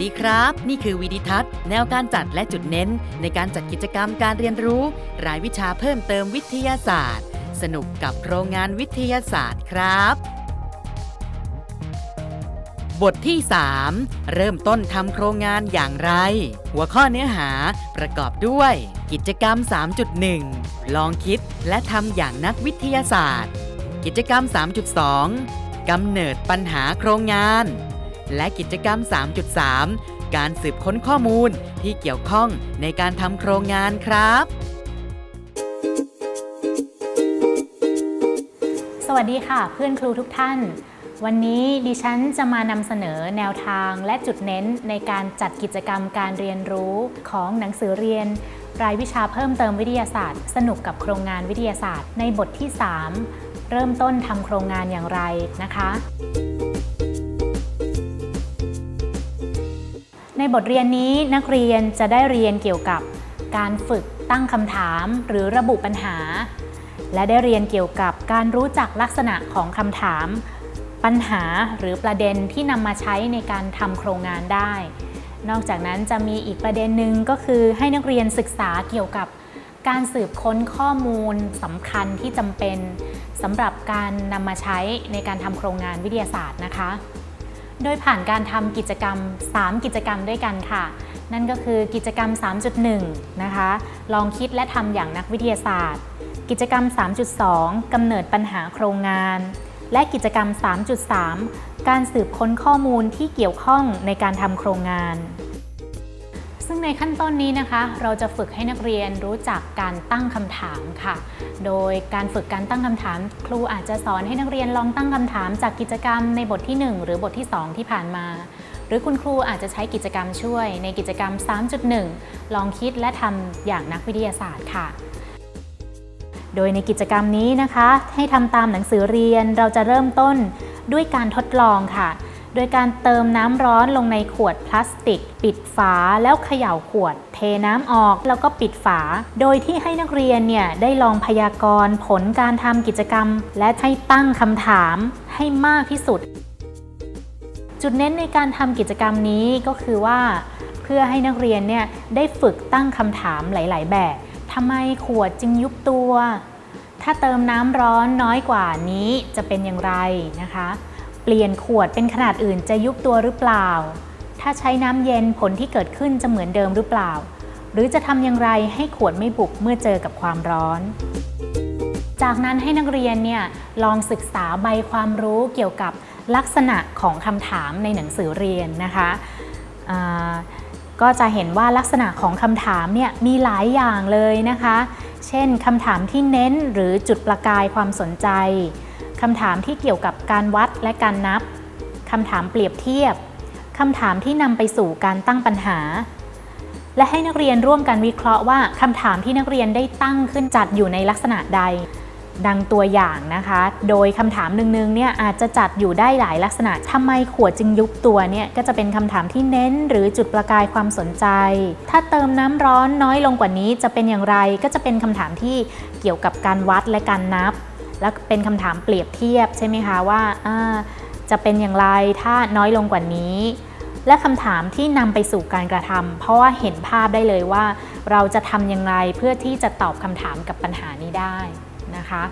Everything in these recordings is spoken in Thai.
ดีครับ นี่คือวิดิทัศน์ แนวการจัดและจุดเน้น ในการจัดกิจกรรมการเรียนรู้ รายวิชาเพิ่มเติมวิทยาศาสตร์ สนุกกับโครงงานวิทยาศาสตร์ครับ บทที่ 3 เริ่มต้นทำโครงงานอย่างไร หัวข้อเนื้อหาประกอบด้วย กิจกรรม 3.1 ลองคิดและทำอย่างนักวิทยาศาสตร์ กิจกรรม 3.2กำเนิดปัญหาโครงงาน และกิจกรรม 3.3 การสืบค้นข้อมูลที่เกี่ยวข้องในการทำโครงงานครับ สวัสดีค่ะ เพื่อนครูทุกท่าน วันนี้ดิฉันจะมานำเสนอแนวทางและจุดเน้นในการจัดกิจกรรมการเรียนรู้ของหนังสือเรียนรายวิชาเพิ่มเติมวิทยาศาสตร์ สนุกกับโครงงานวิทยาศาสตร์ ในบทที่ 3 เริ่มต้นทำโครงงานอย่างไรนะคะ บทเรียนนี้นักเรียนจะได้เรียนเกี่ยวกับการฝึกตั้งคำถามหรือระบุปัญหา และได้เรียนเกี่ยวกับการรู้จักลักษณะของคำถาม ปัญหาหรือประเด็นที่นำมาใช้ในการทำโครงงานได้ นอกจากนั้นจะมีอีกประเด็นหนึ่งก็คือให้นักเรียนศึกษาเกี่ยวกับการสืบค้นข้อมูลสำคัญที่จำเป็นสำหรับการนำมาใช้ในการทำโครงงานวิทยาศาสตร์นะคะ โดยผ่านการทำกิจกรรม 3 กิจกรรมด้วยกันค่ะ นั่นก็คือกิจกรรม 3.1 นะคะ ลองคิดและทำอย่างนักวิทยาศาสตร์ กิจกรรม 3.2กำเนิดปัญหาโครงงาน และกิจกรรม 3.3 การสืบค้นข้อมูลที่เกี่ยวข้องในการทำโครงงาน ซึ่งในขั้นต้นนี้นะคะ เราจะฝึกให้นักเรียนรู้จักการตั้งคำถามค่ะ โดยการฝึกการตั้งคำถาม ครูอาจจะสอนให้นักเรียนลองตั้งคำถามจากกิจกรรมในบทที่ 1 หรือบทที่ 2 ที่ผ่านมา หรือคุณครูอาจจะใช้กิจกรรมช่วย ในกิจกรรม 3.1 ลองคิดและทำอย่างนักวิทยาศาสตร์ค่ะ โดยในกิจกรรมนี้นะคะ ให้ทำตามหนังสือเรียนเราจะเริ่มต้นด้วยการทดลองค่ะ โดยการเติมน้ำร้อนลงในขวดพลาสติก ปิดฝาแล้วเขย่าขวด เทน้ำออกแล้วก็ปิดฝา โดยที่ให้นักเรียนเนี่ยได้ลองพยากรณ์ผลการทำกิจกรรม และให้ตั้งคำถามให้มากที่สุด จุดเน้นในการทำกิจกรรมนี้ก็คือว่า เพื่อให้นักเรียนเนี่ยได้ฝึกตั้งคำถามหลาย ๆ แบบทำไมขวดจึงยุบตัว ถ้าเติมน้ำร้อนน้อยกว่านี้จะเป็นอย่างไรนะคะ เปลี่ยนขวดเป็นขนาดอื่นจะยุบตัวหรือเปล่า ถ้าใช้น้ำเย็นผลที่เกิดขึ้นจะเหมือนเดิมหรือเปล่า หรือจะทำอย่างไรให้ขวดไม่บุบเมื่อเจอกับความร้อน จากนั้นให้นักเรียนเนี่ยลองศึกษาใบความรู้เกี่ยวกับลักษณะของคำถามในหนังสือเรียนนะคะก็จะเห็นว่าลักษณะของคำถามเนี่ยมีหลายอย่างเลยนะคะ เช่นคำถามที่เน้นหรือจุดประกายความสนใจ คำถามที่เกี่ยวกับการวัดและการนับ คำถามเปรียบเทียบ คำถามที่นำไปสู่การตั้งปัญหา และให้นักเรียนร่วมกันวิเคราะห์ว่าคำถามที่นักเรียนได้ตั้งขึ้นจัดอยู่ในลักษณะใด ดังตัวอย่างนะคะ โดยคำถามหนึ่งๆเนี่ยอาจจะจัดอยู่ได้หลายลักษณะทำไมขวดจึงยุบตัวเนี่ยก็จะเป็นคำถามที่เน้นหรือจุดประกายความสนใจ ถ้าเติมน้ำร้อนน้อยลงกว่านี้จะเป็นอย่างไรก็จะเป็นคำถามที่เกี่ยวกับการวัดและการนับ และเป็นคำถามเปรียบเทียบใช่ไหมคะว่าอ่าจะเป็นอย่างไรถ้าน้อยลงกว่านี้ และคำถามที่นำไปสู่การกระทำเพราะว่าเห็นภาพได้เลยว่า เราจะทำอย่างไรเพื่อที่จะตอบคำถามกับปัญหานี้ได้นะคะ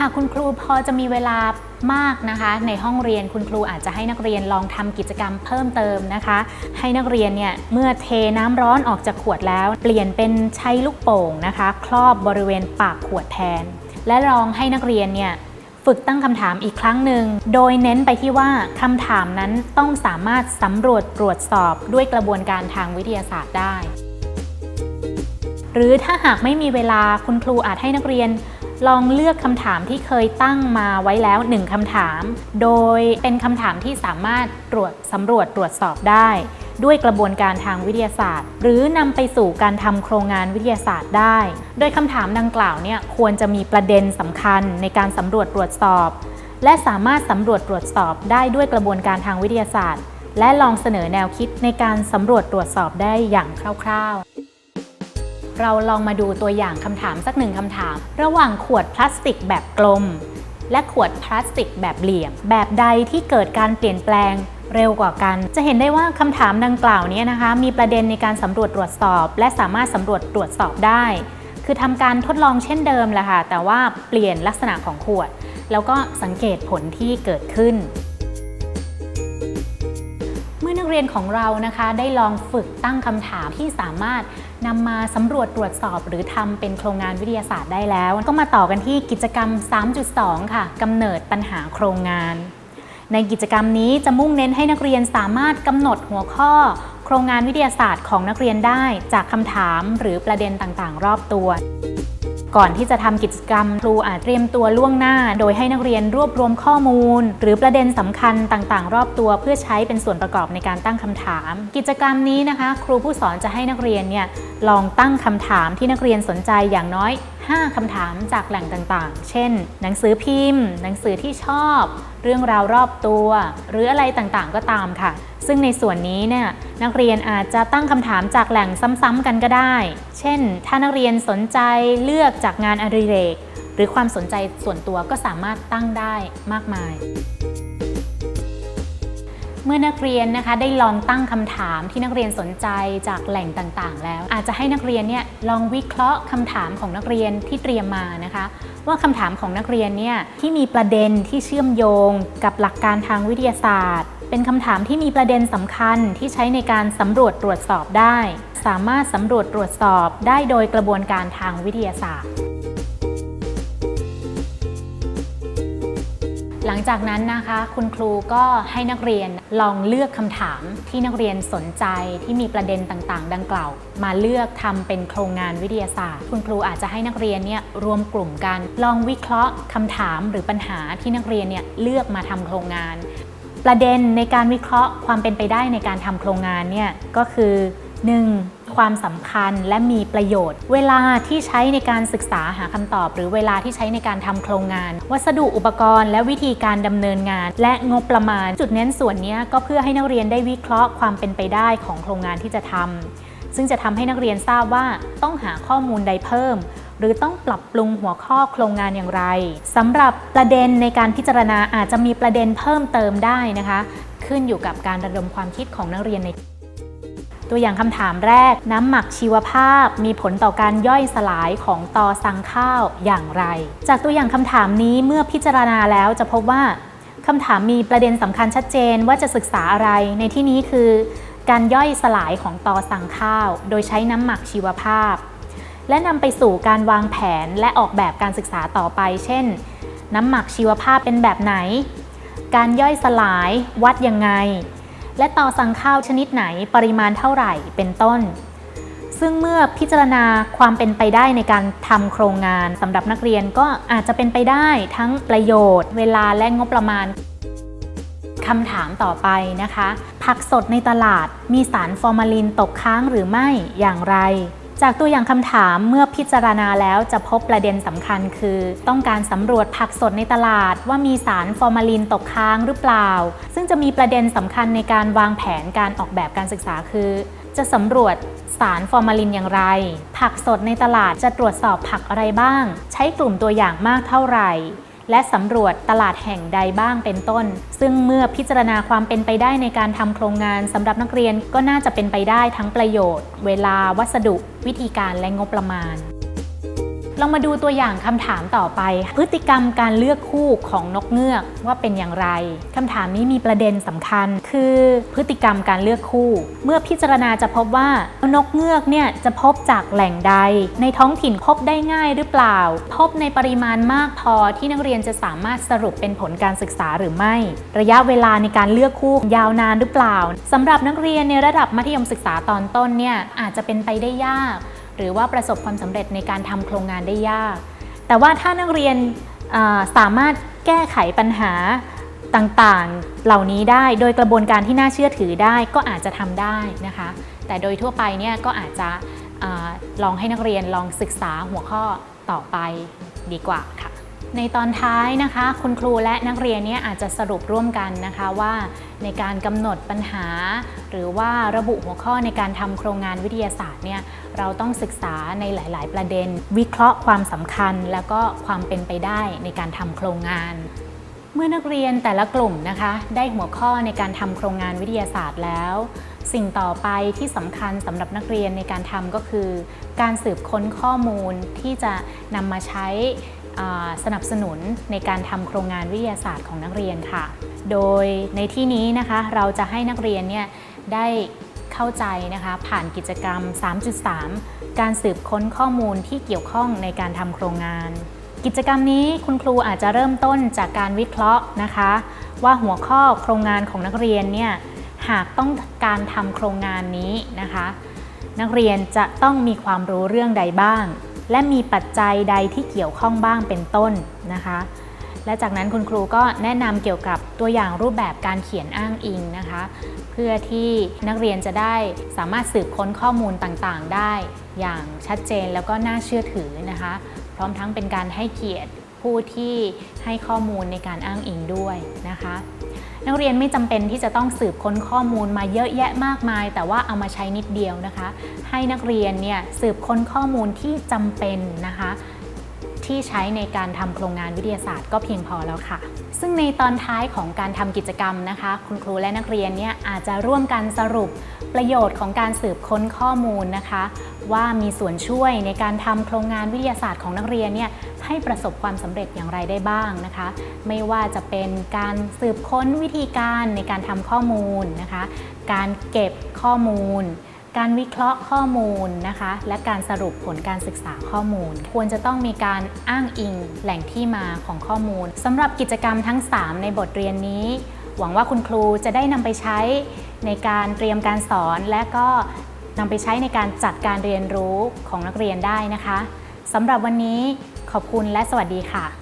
หากคุณครูพอจะมีเวลามากนะคะ ในห้องเรียนคุณครูอาจจะให้นักเรียนลองทำกิจกรรมเพิ่มเติมนะคะ ให้นักเรียนเนี่ยเมื่อเทน้ำร้อนออกจากขวดแล้ว เปลี่ยนเป็นใช้ลูกโป่งนะคะ ครอบบริเวณปากขวดแทน และลองให้นักเรียนเนี่ยฝึกตั้งคำถามอีกครั้งหนึ่ง โดยเน้นไปที่ว่าคำถามนั้นต้องสามารถสำรวจตรวจสอบด้วยกระบวนการทางวิทยาศาสตร์ได้ หรือถ้าหากไม่มีเวลาคุณครูอาจให้นักเรียน ลองเลือกคำถามที่เคยตั้งมาไว้แล้วหนึ่งคำถาม โดยเป็นคำถามที่สามารถตรวจสำรวจตรวจสอบได้ ด้วยกระบวนการทางวิทยาศาสตร์ หรือนำไปสู่การทำโครงงานวิทยาศาสตร์ได้ โดยคำถามดังกล่าวเนี่ยควรจะมีประเด็นสำคัญในการสำรวจตรวจสอบ และสามารถสำรวจตรวจสอบได้ด้วยกระบวนการทางวิทยาศาสตร์ และลองเสนอแนวคิดในการสำรวจตรวจสอบได้อย่างคร่าว ๆ เราลองมาดูตัวอย่างคำถามสักหนึ่งคำถาม ระหว่างขวดพลาสติกแบบกลม และขวดพลาสติกแบบเหลี่ยม แบบใดที่เกิดการเปลี่ยนแปลงเร็วกว่ากัน จะเห็นได้ว่าคำถามดังกล่าวนี้นะคะ มีประเด็นในการสำรวจตรวจสอบ และสามารถสำรวจตรวจสอบได้ คือทำการทดลองเช่นเดิมแหละค่ะแต่ว่าเปลี่ยนลักษณะของขวด แล้วก็สังเกตผลที่เกิดขึ้น เมื่อนักเรียนของเรานะคะได้ลองฝึกตั้งคำถามที่สามารถ นำมาสำรวจตรวจสอบหรือทำเป็นโครงงานวิทยาศาสตร์ได้แล้ว ก็มาต่อกันที่กิจกรรม 3.2 ค่ะกำเนิดปัญหาโครงงาน ในกิจกรรมนี้จะมุ่งเน้นให้นักเรียนสามารถกำหนดหัวข้อ โครงงานวิทยาศาสตร์ของนักเรียนได้ จากคำถามหรือประเด็นต่างๆ รอบตัว ก่อนที่จะทำกิจกรรมครูอาจเตรียมตัวล่วงหน้า โดยให้นักเรียนรวบรวมข้อมูล หรือประเด็นสำคัญต่างๆ รอบตัวเพื่อใช้เป็นส่วนประกอบในการตั้งคำถาม กิจกรรมนี้นะคะ ครูผู้สอนจะให้นักเรียนเนี่ยลองตั้งคำถามที่นักเรียนสนใจอย่างน้อย 5 คำถามจากแหล่งต่างๆ เช่น หนังสือพิมพ์ หนังสือที่ชอบ เรื่องราวรอบตัว หรืออะไรต่างๆ ก็ตามค่ะ ซึ่งในส่วนนี้เนี่ยนักเรียนอาจจะตั้งคำถามจากแหล่งซ้ำๆกันก็ได้ เช่น ถ้านักเรียนสนใจเลือกจากงานอดิเรก หรือความสนใจส่วนตัวก็สามารถตั้งได้มากมาย เมื่อนักเรียนนะคะได้ลองตั้งคำถามที่นักเรียนสนใจจากแหล่งต่างๆ แล้ว อาจจะให้นักเรียนเนี่ยลองวิเคราะห์คำถามของนักเรียนที่เตรียมมานะคะ ว่าคำถามของนักเรียนเนี่ยที่มีประเด็นที่เชื่อมโยง กับหลักการทางวิทยาศาสตร์ เป็นคำถามที่มีประเด็นสำคัญที่ใช้ในการสำรวจตรวจสอบได้ สามารถสำรวจตรวจสอบได้โดยกระบวนการทางวิทยาศาสตร์ หลังจากนั้นนะคะคุณครูก็ให้นักเรียนลองเลือกคำถามที่นักเรียนสนใจที่มีประเด็นต่างๆ ดังกล่าว มาเลือกทำเป็นโครงงานวิทยาศาสตร์ คุณครูอาจจะให้นักเรียนเนี่ยรวมกลุ่มกัน ลองวิเคราะห์คำถามหรือปัญหาที่นักเรียนเนี่ยเลือกมาทำโครงงาน ประเด็นในการวิเคราะห์ความเป็นไปได้ในการทำโครงงานเนี่ยก็คือ 1. ความสำคัญและมีประโยชน์ เวลาที่ใช้ในการศึกษาหาคำตอบ หรือเวลาที่ใช้ในการทำโครงงาน วัสดุอุปกรณ์และวิธีการดำเนินงาน และงบประมาณ จุดเน้นส่วนนี้ก็เพื่อให้นักเรียนได้วิเคราะห์ความเป็นไปได้ของโครงงานที่จะทำซึ่งจะทำให้นักเรียนทราบว่าต้องหาข้อมูลใดเพิ่มหรือต้องปรับปรุงหัวข้อโครงงานอย่างไรสำหรับประเด็นในการพิจารณาอาจจะมีประเด็นเพิ่มเติมได้นะคะ ขึ้นอยู่กับการระดมความคิดของนักเรียนใน ตัวอย่างคำถามแรก น้ำหมักชีวภาพมีผลต่อการย่อยสลายของตอสังข้าวอย่างไร จากตัวอย่างคำถามนี้เมื่อพิจารณาแล้วจะพบว่าคำถามมีประเด็นสำคัญชัดเจนว่าจะศึกษาอะไร ในที่นี้คือ การย่อยสลายของตอสังข้าว โดยใช้น้ำหมักชีวภาพ และนำไปสู่การวางแผนและออกแบบการศึกษาต่อไป เช่น น้ำหมักชีวภาพเป็นแบบไหน การย่อยสลายวัดยังไง และต่อสั่งข้าวชนิดไหนปริมาณเท่าไหร่เป็นต้น ซึ่งเมื่อพิจารณาความเป็นไปได้ในการทำโครงงานสำหรับนักเรียนก็อาจจะเป็นไปได้ทั้งประโยชน์ เวลาและงบประมาณคำถามต่อไปนะคะ ผักสดในตลาดมีสารฟอร์มาลินตกค้างหรือไม่อย่างไร จากตัวอย่างคำถามเมื่อพิจารณาแล้วจะพบประเด็นสำคัญคือ ต้องการสำรวจผักสดในตลาด ว่ามีสารฟอร์มาลินตกค้างหรือเปล่า ซึ่งจะมีประเด็นสำคัญในการวางแผนการออกแบบการศึกษาคือ จะสำรวจสารฟอร์มาลินอย่างไร ผักสดในตลาดจะตรวจสอบผักอะไรบ้าง ใช้กลุ่มตัวอย่างมากเท่าไหร่ และสำรวจตลาดแห่งใดบ้างเป็นต้น ซึ่งเมื่อพิจารณาความเป็นไปได้ในการทำโครงงานสำหรับนักเรียนก็น่าจะเป็นไปได้ทั้งประโยชน์ เวลาวัสดุ วิธีการและงบประมาณ ลองมาดูตัวอย่างคำถามต่อไป พฤติกรรมการเลือกคู่ของนกเงือกว่าเป็นอย่างไรคำถามนี้มีประเด็นสำคัญ คือพฤติกรรมการเลือกคู่ เมื่อพิจารณาจะพบว่านกเงือกเนี่ยจะพบจากแหล่งใด ในท้องถิ่นพบได้ง่ายหรือเปล่า พบในปริมาณมากพอที่นักเรียนจะสามารถสรุปเป็นผลการศึกษาหรือไม่ ระยะเวลาในการเลือกคู่ยาวนานหรือเปล่าสำหรับนักเรียนในระดับมัธยมศึกษาตอนต้นเนี่ยอาจจะเป็นไปได้ยาก หรือว่าประสบความสำเร็จในการทำโครงงานได้ยาก แต่ว่าถ้านักเรียนสามารถแก้ไขปัญหาต่างๆเหล่านี้ได้โดยกระบวนการที่น่าเชื่อถือได้ก็อาจจะทำได้นะคะ แต่โดยทั่วไปเนี่ยก็อาจจะอลองให้นักเรียนลองศึกษาหัวข้อต่อไปดีกว่าค่ะ ในตอนท้ายนะคะ คุณครูและนักเรียนเนี่ยอาจจะสรุปร่วมกันนะคะว่าในการกำหนดปัญหา หรือว่าระบุหัวข้อในการทำโครงงานวิทยาศาสตร์เนี่ยเราต้องศึกษาในหลาย ๆ ประเด็น วิเคราะห์ความสำคัญ แล้วก็ความเป็นไปได้ในการทำโครงงาน เมื่อนักเรียนแต่ละกลุ่มนะคะ ได้หัวข้อในการทำโครงงานวิทยาศาสตร์แล้ว สิ่งต่อไปที่สำคัญสำหรับนักเรียนในการทำก็คือ การสืบค้นข้อมูลที่จะนำมาใช้ สนับสนุนในการทำโครงงานวิทยาศาสตร์ของนักเรียนค่ะ โดยในที่นี้นะคะเราจะให้นักเรียนเนี่ยได้เข้าใจนะคะผ่านกิจกรรม 3.3 การสืบค้นข้อมูลที่เกี่ยวข้องในการทำโครงงาน กิจกรรมนี้คุณครูอาจจะเริ่มต้นจากการวิเคราะห์นะคะ ว่าหัวข้อโครงงานของนักเรียนเนี่ยหากต้องการทำโครงงานนี้นะคะ นักเรียนจะต้องมีความรู้เรื่องใดบ้าง และมีปัจจัยใดที่เกี่ยวข้องบ้างเป็นต้นนะคะ และจากนั้นคุณครูก็แนะนำเกี่ยวกับตัวอย่างรูปแบบการเขียนอ้างอิงนะคะ เพื่อที่นักเรียนจะได้สามารถสืบค้นข้อมูลต่างๆ ได้อย่างชัดเจนแล้วก็น่าเชื่อถือนะคะ พร้อมทั้งเป็นการให้เกียรติ ผู้ที่ให้ข้อมูลในการอ้างอิงด้วยนะคะ นักเรียนไม่จำเป็นที่จะต้องสืบค้นข้อมูลมาเยอะแยะมากมาย แต่ว่าเอามาใช้นิดเดียวนะคะ ให้นักเรียนเนี่ยสืบค้นข้อมูลที่จำเป็นนะคะ ที่ใช้ในการทำโครงงานวิทยาศาสตร์ก็เพียงพอแล้วค่ะ ซึ่งในตอนท้ายของการทำกิจกรรมนะคะ คุณครูและนักเรียนเนี่ยอาจจะร่วมกันสรุปประโยชน์ของการสืบค้นข้อมูลนะคะ ว่ามีส่วนช่วยในการทำโครงงานวิทยาศาสตร์ของนักเรียนเนี่ยให้ประสบความสำเร็จอย่างไรได้บ้างนะคะ ไม่ว่าจะเป็นการสืบค้นวิธีการในการทำข้อมูลนะคะ การเก็บข้อมูล การวิเคราะห์ข้อมูลนะคะ และการสรุปผลการศึกษาข้อมูล ควรจะต้องมีการอ้างอิงแหล่งที่มาของข้อมูลสำหรับกิจกรรมทั้ง 3 ในบทเรียนนี้ หวังว่าคุณครูจะได้นำไปใช้ในการเตรียมการสอน และก็นำไปใช้ในการจัดการเรียนรู้ของนักเรียนได้นะคะสำหรับวันนี้ขอบคุณและสวัสดีค่ะ